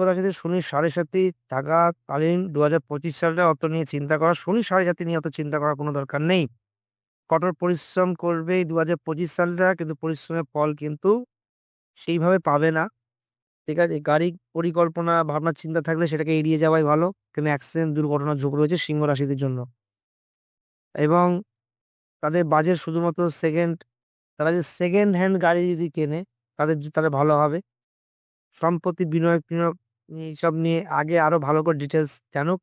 রাশিতে শনির সাড়ে সাথী থাকাকালীন দু হাজার পঁচিশ সালটা অত নিয়ে চিন্তা করা শনি সাড়ে সাথী নিয়ে অত চিন্তা করার কোনো দরকার নেই। কঠোর পরিশ্রম করবে দু হাজার পঁচিশ সালটা, কিন্তু পরিশ্রমের ফল কিন্তু সেইভাবে পাবে না। ঠিক আছে, গাড়ি পরিকল্পনা, ভাবনা, চিন্তা থাকলে সেটাকে এড়িয়ে যাওয়াই ভালো, কেন অ্যাক্সিডেন্ট দুর্ঘটনার ঝোঁক রয়েছে সিংহ রাশিদের জন্য। এবং তাদের বাজেট শুধুমাত্র সেকেন্ড তারা যে সেকেন্ড হ্যান্ড গাড়ি যদি কেনে, তাদের তাহলে ভালো হবে। সম্পত্তি বিনিয়োগ টিনিয়োগ এইসব নিয়ে আগে আরও ভালো করে ডিটেলস জানুক।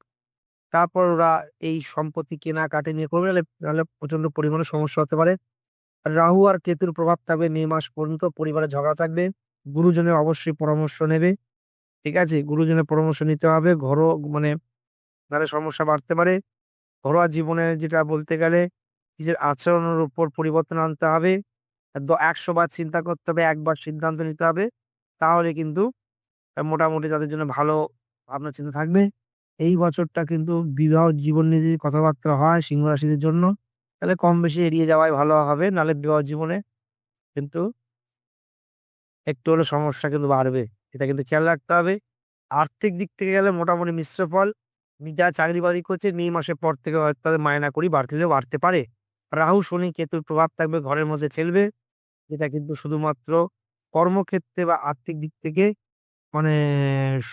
তারপর ওরা এই সম্পত্তি কেনাকাটি নিয়ে করবে, নাহলে প্রচণ্ড পরিমাণে সমস্যা হতে পারে। রাহু আর কেতুর প্রভাব থাকবে মে মাস পর্যন্ত, পরিবারে ঝগড়া থাকবে। গুরুজনের অবশ্যই পরামর্শ নেবে, ঠিক আছে? গুরুজনের পরামর্শ নিতে হবে ঘরো মানে নাহলে সমস্যা বাড়তে পারে। ঘরোয়া জীবনে যেটা বলতে গেলে, নিজের আচরণের উপর পরিবর্তন আনতে হবে। একশো বার চিন্তা করতে হবে, একবার সিদ্ধান্ত নিতে হবে। তাহলে কিন্তু মোটামুটি তাদের জন্য ভালো ভাবনা চিন্তা থাকবে। এই বছরটা কিন্তু বিবাহ জীবন নিয়ে যদি কথাবার্তা হয় সিংহ রাশিদের জন্য, তাহলে কম বেশি এড়িয়ে যাওয়াই ভালো হবে, নাহলে বিবাহ জীবনে কিন্তু একটু হলে সমস্যা কিন্তু বাড়বে। এটা কিন্তু খেয়াল রাখতে হবে। আর্থিক দিক থেকে গেলে মোটামুটি মিশ্র ফল। যা চাকরি বাকরি করছে, মে মাসের পর থেকে হয়তো তাদের মায়না করি, বাড়তে বাড়তে পারে। রাহু, শনি, কেতুর প্রভাব থাকবে, ঘরের মধ্যে চলবে যেটা কিন্তু শুধুমাত্র কর্মক্ষেত্রে বা আর্থিক দিক থেকে মানে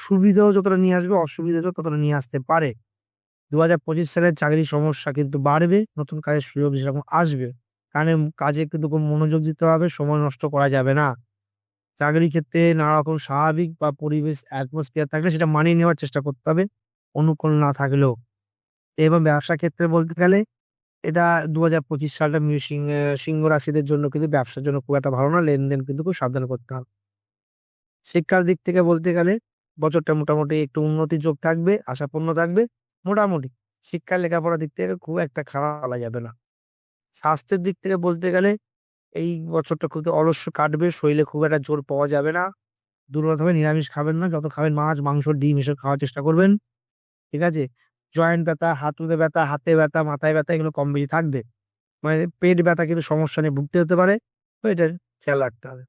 সুবিধাও যতটা নিয়ে আসবে অসুবিধাও ততটা নিয়ে আসতে পারে। দু হাজার পঁচিশ সালের চাকরির সমস্যা কিন্তু বাড়বে, নতুন কাজের সুযোগ সেরকম আসবে। কারণ কাজে কিন্তু মনোযোগ দিতে হবে, সময় নষ্ট করা যাবে না। চাকরি ক্ষেত্রে নানা রকম স্বাভাবিক বা পরিবেশ অ্যাটমসফিয়ার থাকলে সেটা মানিয়ে নেওয়ার চেষ্টা করতে হবে, অনুকূল না থাকলেও। এবং ব্যবসা ক্ষেত্রে বলতে গেলে, এটা দু হাজার পঁচিশ সালটা সিংহ রাশিদের জন্য কিন্তু ব্যবসার জন্য খুব একটা ভালো না, লেনদেন কিন্তু খুব সাবধান করতে হবে। শিক্ষার দিক থেকে বলতে গেলে বছরটা মোটামুটি একটু উন্নতির যোগ থাকবে, আশাপূর্ণ থাকবে, মোটামুটি। শিক্ষা লেখাপড়ার দিক থেকে খুব একটা খারাপ বলা যাবে না। স্বাস্থ্যের দিক থেকে বলতে গেলে এই বছরটা খুব অলস্য কাটবে, শরীরে খুব একটা জোর পাওয়া যাবে না। দুর্বল হবে, নিরামিষ খাবেন না, যত খাবেন মাছ, মাংস, ডিম, এসব খাওয়ার চেষ্টা করবেন। ঠিক আছে? জয়েন্ট ব্যথা, হাঁটুতে ব্যথা, হাতে ব্যথা, মাথায় ব্যথা এগুলো কম বেশি থাকবে। মানে পেট ব্যথা কিন্তু সমস্যা নিয়ে ভুগতে হতে পারে। তো এটা খেয়াল রাখতে হবে।